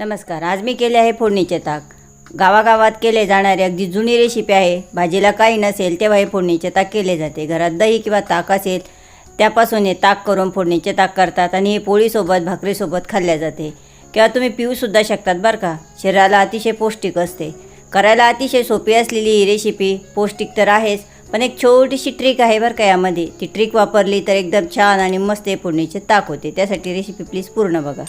नमस्कार आज मी केले आहे फोडणीचे ताक. गावागावात केले जाणारे अगदी जुनी रेसिपी आहे. भाजीला काही नसेल तेव्हा हे फोडणीचे ताक केले जाते. घरात दही किंवा ताक असेल त्यापासून हे ताक करून फोडणीचे ताक करतात आणि हे पोळीसोबत भाकरीसोबत खाल्ल्या जाते. किंवा तुम्ही पिऊसुद्धा शकतात बरं का? शरीराला अतिशय पौष्टिक असते. करायला अतिशय सोपी असलेली ही रेसिपी पौष्टिक तर आहेच पण एक छोटीशी ट्रिक आहे बरं का यामध्ये. ती ट्रिक वापरली तर एकदम छान आणि मस्त हे फोडणीचे ताक होते. त्यासाठी रेसिपी प्लीज पूर्ण बघा.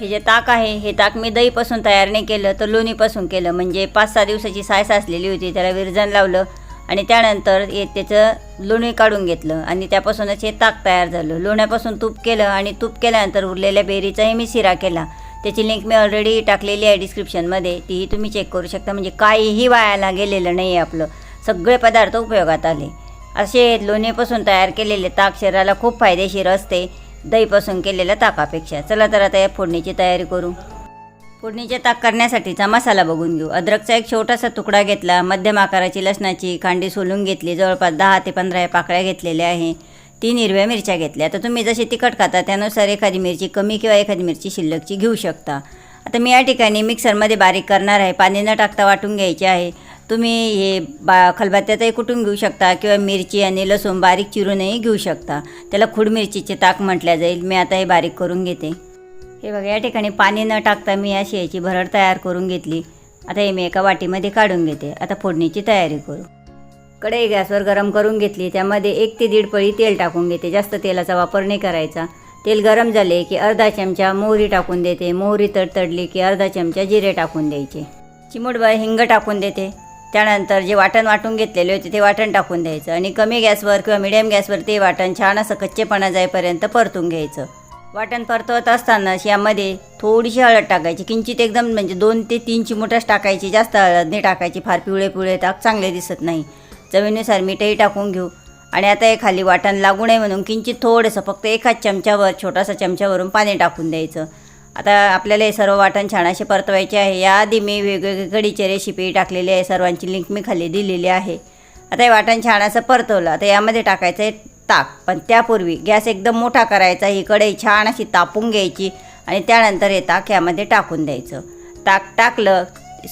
हे जे ताक आहे हे ताक मी दहीपासून तयार नाही केलं तर लोणीपासून केलं. म्हणजे पाच सहा दिवसाची साय साचलेली होती त्याला विरजन लावलं आणि त्यानंतर हे त्याचं लोणी काढून घेतलं आणि त्यापासूनच हे ताक तयार झालं. लोण्यापासून तूप केलं आणि तूप केल्यानंतर उरलेल्या बेरीचाही मी शिरा केला. त्याची लिंक मी ऑलरेडी टाकलेली आहे डिस्क्रिप्शनमध्ये तीही तुम्ही चेक करू शकता. म्हणजे काहीही वायाला गेलेलं नाही आहे आपलं. सगळे पदार्थ उपयोगात आले. असे लोणीपासून तयार केलेले ताक शरीराला खूप फायदेशीर असते. दहीपासून केलेल्या ताकापेक्षा. चला तर आता या फोडणीची तयारी करू. फोडणीचे ताक करण्यासाठीचा मसाला बघून घेऊ. अद्रकचा एक छोटासा तुकडा घेतला. मध्यम आकाराची लसणाची कांडी सोलून घेतली. जवळपास दहा ते पंधरा या पाकळ्या घेतलेल्या आहे. तीन हिरव्या मिरच्या घेतल्या. तर तुम्ही जशी तिखट खाता त्यानुसार एखादी मिरची कमी किंवा एखादी मिरची शिल्लकची घेऊ शकता. आता मी या ठिकाणी मिक्सरमध्ये बारीक करणार आहे. पाणी न टाकता वाटून घ्यायचे आहे. तुम्ही हे बा खलबत्त्यातही कुटून घेऊ शकता किंवा मिरची आणि लसूण बारीक चिरूनही घेऊ शकता. त्याला खुड मिरचीचे ताक म्हटल्या जाईल. मी आता हे बारीक करून घेते. हे बघा या ठिकाणी पाणी न टाकता मी अशी याची भरड तयार करून घेतली. आता हे मी एका वाटीमध्ये काढून घेते. आता फोडणीची तयारी करू. कढई गॅसवर गरम करून घेतली. त्यामध्ये एक ते दीड पळी तेल टाकून घेते. जास्त तेलाचा वापर नाही करायचा. तेल गरम झाले की अर्धा चमचा मोहरी टाकून देते. मोहरी तडतडली की अर्धा चमचा जिरे टाकून द्यायचे. चिमूटभर हिंग टाकून देते. त्यानंतर जे वाटण वाटून घेतलेले होते ते वाटण टाकून द्यायचं आणि कमी गॅसवर किंवा मिडियम गॅसवर ते वाटण छान असं कच्चेपणा जाईपर्यंत परतून घ्यायचं. वाटण परतवत असतानाच यामध्ये थोडीशी हळद टाकायची. किंचित एकदम म्हणजे दोन ते तीन चिमुटाच टाकायची. जास्त हळद नाही टाकायची. फार पिवळे पिवळे ताक चांगले दिसत नाही. चवीनुसार मीठही टाकून घेऊ. आणि आता हे खाली वाटण लागू नये म्हणून किंचित थोडंसं फक्त एकाच चमच्यावर छोटासा चमच्यावरून पाणी टाकून द्यायचं. आता आपल्याला हे सर्व वाटण छान असे परतवायचे आहे. याआधी मी वेगवेगळी कढीचे रेसिपी टाकलेली आहे. सर्वांची लिंक मी खाली दिलेली आहे. आता हे वाटण छान असं परतवलं. आता यामध्ये टाकायचं आहे ताक. पण त्यापूर्वी गॅस एकदम मोठा करायचा. ही कढई छान अशी तापून घ्यायची आणि त्यानंतर हे ताक यामध्ये टाकून द्यायचं. ताक टाकलं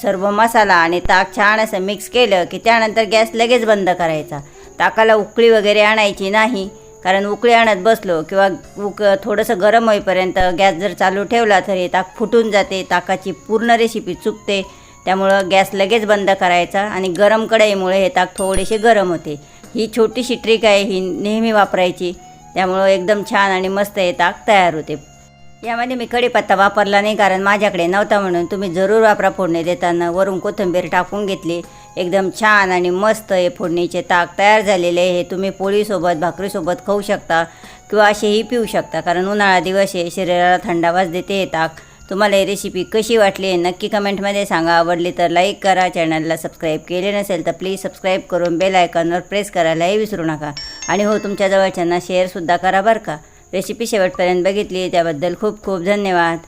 सर्व मसाला आणि ताक छान असं मिक्स केलं की त्यानंतर गॅस लगेच बंद करायचा. ताकाला उकळी वगैरे आणायची नाही. कारण उकळी आणत बसलो किंवा उक थोडंसं गरम होईपर्यंत गॅस जर चालू ठेवला तर हे ताक फुटून जाते ताकाची पूर्ण रेसिपी चुकते. त्यामुळं गॅस लगेच बंद करायचा आणि गरम कढईमुळे हे ताक थोडेसे गरम होते. ही छोटीशी ट्रिक आहे ही नेहमी वापरायची. त्यामुळं एकदम छान आणि मस्त हे ताक तयार होते. यामध्ये मी कढीपत्ता वापरला नाही कारण माझ्याकडे नव्हता म्हणून तुम्ही जरूर वापरा फोडणी देताना. वरून कोथिंबीर टाकून घेतली. एकदम छान आणि मस्त हे फोडणीचे ताक तयार झालेले आहे. हे तुम्ही पोळीसोबत भाकरीसोबत खाऊ शकता किंवा असेही पिऊ शकता कारण उन्हाळा दिवस आहे शरीराला थंडावाच देते हे ताक. तुम्हाला ही रेसिपी कशी वाटली नक्की कमेंटमध्ये सांगा. आवडली तर लाईक करा. चॅनलला सबस्क्राईब केले नसेल तर प्लीज सबस्क्राईब करून बेल आयकॉनवर प्रेस करायलाही विसरू नका. आणि हो तुमच्या जवळच्यांना शेअरसुद्धा करा बरं का. रेसिपी शेवटपर्यंत बघितली त्याबद्दल खूप खूप धन्यवाद.